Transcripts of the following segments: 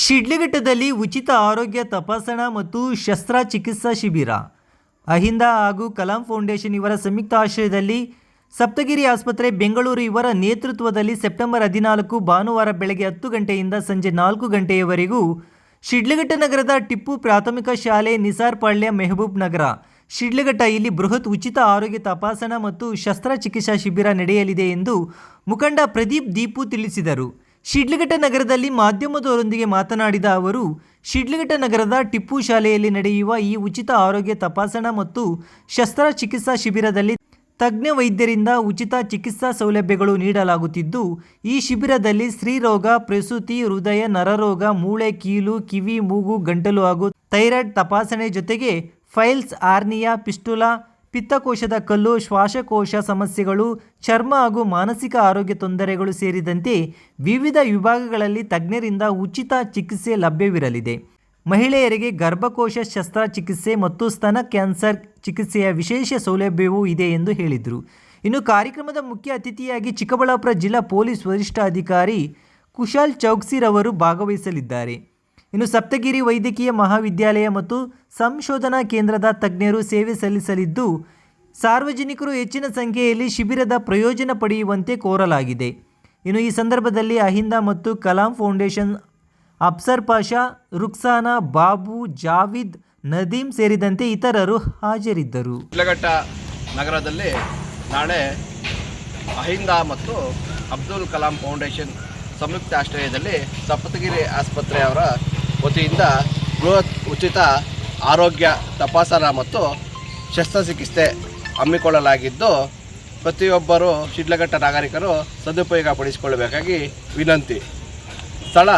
ಶಿಡ್ಲಘಟ್ಟದಲ್ಲಿ ಉಚಿತ ಆರೋಗ್ಯ ತಪಾಸಣಾ ಮತ್ತು ಶಸ್ತ್ರಚಿಕಿತ್ಸಾ ಶಿಬಿರ. ಅಹಿಂದ ಹಾಗೂ ಕಲಾಂ ಫೌಂಡೇಶನ್ ಇವರ ಸಂಯುಕ್ತ ಆಶ್ರಯದಲ್ಲಿ ಸಪ್ತಗಿರಿ ಆಸ್ಪತ್ರೆ, ಬೆಂಗಳೂರು ಇವರ ನೇತೃತ್ವದಲ್ಲಿ ಸೆಪ್ಟೆಂಬರ್ ಹದಿನಾಲ್ಕು ಭಾನುವಾರ ಬೆಳಗ್ಗೆ ಹತ್ತು ಗಂಟೆಯಿಂದ ಸಂಜೆ ನಾಲ್ಕು ಗಂಟೆಯವರೆಗೂ ಶಿಡ್ಲಘಟ್ಟ ನಗರದ ಟಿಪ್ಪು ಪ್ರಾಥಮಿಕ ಶಾಲೆ ನಿಸಾರ್ಪಾಳ್ಯ ಮೆಹಬೂಬ್ ನಗರ. ಶಿಡ್ಲಘಟ್ಟ ಇಲ್ಲಿ ಬೃಹತ್ ಉಚಿತ ಆರೋಗ್ಯ ತಪಾಸಣಾ ಮತ್ತು ಶಸ್ತ್ರಚಿಕಿತ್ಸಾ ಶಿಬಿರ ನಡೆಯಲಿದೆ ಎಂದು ಮುಖಂಡ ಪ್ರದೀಪ್ ದೀಪು ತಿಳಿಸಿದರು. ಶಿಡ್ಲಘಟ್ಟ ನಗರದಲ್ಲಿ ಮಾಧ್ಯಮದವರೊಂದಿಗೆ ಮಾತನಾಡಿದ ಅವರು, ಶಿಡ್ಲಘಟ್ಟ ನಗರದ ಟಿಪ್ಪು ಶಾಲೆಯಲ್ಲಿ ನಡೆಯುವ ಈ ಉಚಿತ ಆರೋಗ್ಯ ತಪಾಸಣಾ ಮತ್ತು ಶಸ್ತ್ರಚಿಕಿತ್ಸಾ ಶಿಬಿರದಲ್ಲಿ ತಜ್ಞ ವೈದ್ಯರಿಂದ ಉಚಿತ ಚಿಕಿತ್ಸಾ ಸೌಲಭ್ಯಗಳು ನೀಡಲಾಗುತ್ತಿದ್ದು, ಈ ಶಿಬಿರದಲ್ಲಿ ಸ್ತ್ರೀರೋಗ, ಪ್ರಸೂತಿ, ಹೃದಯ ನರರೋಗ, ಮೂಳೆ, ಕೀಲು, ಕಿವಿ, ಮೂಗು, ಗಂಟಲು ಹಾಗೂ ಥೈರಾಯ್ಡ್ ತಪಾಸಣೆ ಜೊತೆಗೆ ಫೈಲ್ಸ್, ಆರ್ನಿಯಾ, ಪಿಸ್ಟುಲಾ ಪಿತ್ತಕೋಶದ ಕಲ್ಲು, ಶ್ವಾಸಕೋಶ ಸಮಸ್ಯೆಗಳು, ಚರ್ಮ ಹಾಗೂ ಮಾನಸಿಕ ಆರೋಗ್ಯ ತೊಂದರೆಗಳು ಸೇರಿದಂತೆ ವಿವಿಧ ವಿಭಾಗಗಳಲ್ಲಿ ತಜ್ಞರಿಂದ ಉಚಿತ ಚಿಕಿತ್ಸೆ ಲಭ್ಯವಿರಲಿದೆ. ಮಹಿಳೆಯರಿಗೆ ಗರ್ಭಕೋಶ ಶಸ್ತ್ರಚಿಕಿತ್ಸೆ ಮತ್ತು ಸ್ತನ ಕ್ಯಾನ್ಸರ್ ಚಿಕಿತ್ಸೆಯ ವಿಶೇಷ ಸೌಲಭ್ಯವೂ ಇದೆ ಎಂದು ಹೇಳಿದರು. ಇನ್ನು ಕಾರ್ಯಕ್ರಮದ ಮುಖ್ಯ ಅತಿಥಿಯಾಗಿ ಚಿಕ್ಕಬಳ್ಳಾಪುರ ಜಿಲ್ಲಾ ಪೊಲೀಸ್ ವರಿಷ್ಠಾಧಿಕಾರಿ ಕುಶಾಲ್ ಚೌಕ್ಸಿರವರು ಭಾಗವಹಿಸಲಿದ್ದಾರೆ. ಇನ್ನು ಸಪ್ತಗಿರಿ ವೈದ್ಯಕೀಯ ಮಹಾವಿದ್ಯಾಲಯ ಮತ್ತು ಸಂಶೋಧನಾ ಕೇಂದ್ರದ ತಜ್ಞರು ಸೇವೆ ಸಲ್ಲಿಸಲಿದ್ದು, ಸಾರ್ವಜನಿಕರು ಹೆಚ್ಚಿನ ಸಂಖ್ಯೆಯಲ್ಲಿ ಶಿಬಿರದ ಪ್ರಯೋಜನ ಪಡೆಯುವಂತೆ ಕೋರಲಾಗಿದೆ. ಇನ್ನು ಈ ಸಂದರ್ಭದಲ್ಲಿ ಅಹಿಂದ ಮತ್ತು ಕಲಾಂ ಫೌಂಡೇಶನ್ ಅಪ್ಸರ್ ಪಾಷಾ, ರುಕ್ಸಾನಾ, ಬಾಬು, ಜಾವಿದ್ ನದೀಮ್ ಸೇರಿದಂತೆ ಇತರರು ಹಾಜರಿದ್ದರು. ಶಿಡ್ಲಘಟ್ಟ ನಗರದಲ್ಲಿ ನಾಳೆ ಅಹಿಂದ ಮತ್ತು ಅಬ್ದುಲ್ ಕಲಾಂ ಫೌಂಡೇಶನ್ ಸಂಯುಕ್ತ ಆಶ್ರಯದಲ್ಲಿ ಸಪ್ತಗಿರಿ ಆಸ್ಪತ್ರೆಯವರ ವತಿಯಿಂದ ಬೃಹತ್ ಉಚಿತ ಆರೋಗ್ಯ ತಪಾಸಣಾ ಮತ್ತು ಶಸ್ತ್ರಚಿಕಿತ್ಸೆ ಹಮ್ಮಿಕೊಳ್ಳಲಾಗಿದ್ದು, ಪ್ರತಿಯೊಬ್ಬರು ಶಿಡ್ಲಘಟ್ಟ ನಾಗರಿಕರು ಸದುಪಯೋಗ ಪಡಿಸಿಕೊಳ್ಳಬೇಕಾಗಿ ವಿನಂತಿ. ಸ್ಥಳ,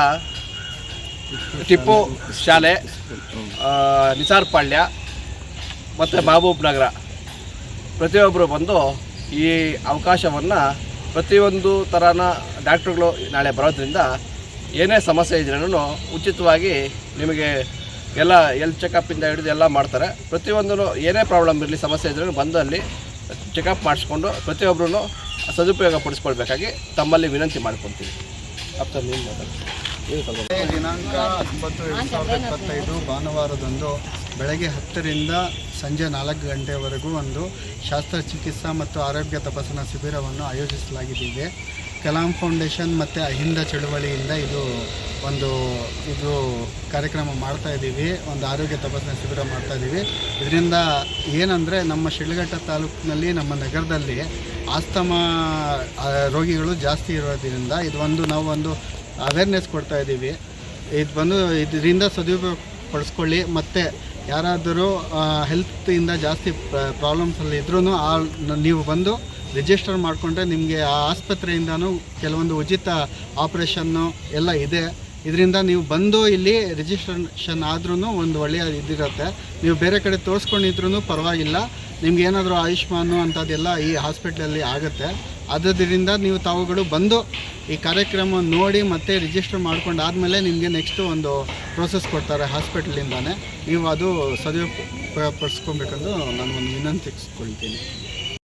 ಟಿಪ್ಪು ಶಾಲೆ ನಿಸಾರ್ ನಿಸಾರ್ಪಾಳ್ಯ ಮತ್ತು ಮಹಬೂಬ್ ನಗರ. ಪ್ರತಿಯೊಬ್ಬರು ಬಂದು ಈ ಅವಕಾಶವನ್ನು ಪ್ರತಿಯೊಂದು ಥರನ ಡಾಕ್ಟ್ರುಗಳು ನಾಳೆ ಬರೋದ್ರಿಂದ ಏನೇ ಸಮಸ್ಯೆ ಇದ್ರೂ ಉಚಿತವಾಗಿ ನಿಮಗೆ ಎಲ್ಲ ಎಲ್ ಚೆಕಪ್ಪಿಂದ ಹಿಡಿದು ಎಲ್ಲ ಮಾಡ್ತಾರೆ. ಪ್ರತಿಯೊಂದೂ ಏನೇ ಪ್ರಾಬ್ಲಮ್ ಇರಲಿ, ಸಮಸ್ಯೆ ಇದ್ರೂ ಬಂದು ಅಲ್ಲಿ ಚೆಕಪ್ ಮಾಡಿಸ್ಕೊಂಡು ಪ್ರತಿಯೊಬ್ಬರೂ ಸದುಪಯೋಗ ಪಡಿಸ್ಕೊಳ್ಬೇಕಾಗಿ ತಮ್ಮಲ್ಲಿ ವಿನಂತಿ ಮಾಡ್ಕೊತೀವಿ ಮಾತಾಡಿ. ದಿನಾಂಕ ಹತ್ತೊಂಬತ್ತು ಎರಡು ಸಾವಿರದ ಇಪ್ಪತ್ತೈದು ಭಾನುವಾರದಂದು ಬೆಳಗ್ಗೆ ಹತ್ತರಿಂದ ಸಂಜೆ ನಾಲ್ಕು ಗಂಟೆವರೆಗೂ ಒಂದು ಶಸ್ತ್ರಚಿಕಿತ್ಸಾ ಮತ್ತು ಆರೋಗ್ಯ ತಪಾಸಣಾ ಶಿಬಿರವನ್ನು ಆಯೋಜಿಸಲಾಗಿದ್ದೀವಿ ಕಲಾಂ ಫೌಂಡೇಶನ್ ಮತ್ತು ಅಹಿಂದ ಚಳುವಳಿಯಿಂದ ಇದು ಒಂದು, ಇದು ಕಾರ್ಯಕ್ರಮ ಮಾಡ್ತಾ ಇದ್ದೀವಿ ಒಂದು ಆರೋಗ್ಯ ತಪಾಸಣೆ ಶಿಬಿರ ಮಾಡ್ತಾ ಇದ್ದೀವಿ ಇದರಿಂದ ಏನಂದರೆ ನಮ್ಮ ಶಿಡ್ಲಘಟ್ಟ ತಾಲೂಕಿನಲ್ಲಿ, ನಮ್ಮ ನಗರದಲ್ಲಿ ಆಸ್ತಮಾ ರೋಗಿಗಳು ಜಾಸ್ತಿ ಇರೋದ್ರಿಂದ ಇದು ಒಂದು ನಾವು ಒಂದು ಅವೇರ್ನೆಸ್ ಕೊಡ್ತಾ ಇದ್ದೀವಿ ಇದು ಬಂದು ಇದರಿಂದ ಸದುಪಯೋಗ ಪಡಿಸ್ಕೊಳ್ಳಿ ಮತ್ತು ಯಾರಾದರೂ ಹೆಲ್ತಿಂದ ಜಾಸ್ತಿ ಪ್ರಾಬ್ಲಮ್ಸಲ್ಲಿ ಇದ್ರೂ ಆ, ನೀವು ಬಂದು ರಿಜಿಸ್ಟರ್ ಮಾಡಿಕೊಂಡ್ರೆ ನಿಮಗೆ ಆ ಆಸ್ಪತ್ರೆಯಿಂದನೂ ಕೆಲವೊಂದು ಉಚಿತ ಆಪ್ರೇಷನ್ನು ಎಲ್ಲ ಇದೆ. ಇದರಿಂದ ನೀವು ಬಂದು ಇಲ್ಲಿ ರಿಜಿಸ್ಟ್ರೇಷನ್ ಆದ್ರೂ ಒಂದು ಒಳ್ಳೆಯ ಇದಿರುತ್ತೆ. ನೀವು ಬೇರೆ ಕಡೆ ತೋರಿಸ್ಕೊಂಡಿದ್ರೂ ಪರವಾಗಿಲ್ಲ. ನಿಮ್ಗೆ ಏನಾದರೂ ಆಯುಷ್ಮಾನು ಅಂಥದ್ದೆಲ್ಲ ಈ ಹಾಸ್ಪಿಟ್ಲಲ್ಲಿ ಆಗುತ್ತೆ. ಆದ್ದರಿಂದ ನೀವು ತಾವುಗಳು ಬಂದು ಈ ಕಾರ್ಯಕ್ರಮ ನೋಡಿ ಮತ್ತೆ ರಿಜಿಸ್ಟರ್ ಮಾಡ್ಕೊಂಡು ಆದಮೇಲೆ ನಿಮಗೆ ನೆಕ್ಸ್ಟು ಒಂದು ಪ್ರೋಸೆಸ್ ಕೊಡ್ತಾರೆ ಹಾಸ್ಪಿಟ್ಲಿಂದಾನೆ. ನೀವು ಅದು ಸದುಪಯೋಗ ಪಡಿಸ್ಕೊಬೇಕಂದು ನಾನು ಒಂದು ವಿನಂತಿಸ್ಕೊಳ್ತೀನಿ.